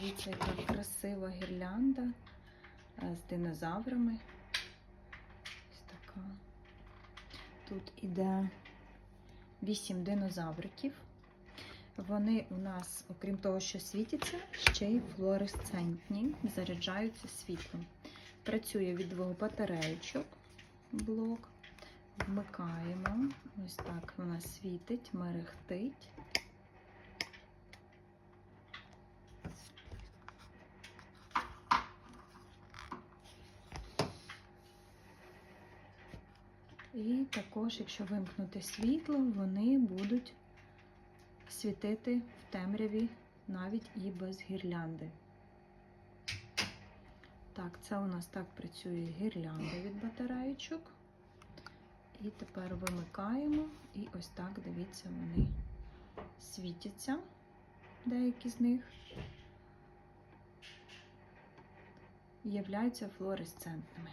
Дивіться, яка красива гірлянда е, з динозаврами. Ось така. Тут іде 8 динозавриків. Вони у нас, окрім того, що світяться, ще й флуоресцентні, заряджаються світлом. Працює від двох батареєчок блок. Вмикаємо. Ось так вона світить, мерехтить. І також, якщо вимкнути світло, вони будуть світити в темряві навіть і без гірлянди. Так, це у нас так працює гірлянда від батареїчок. І тепер вимикаємо, і ось так, дивіться, вони світяться, деякі з них, являються флуоресцентними.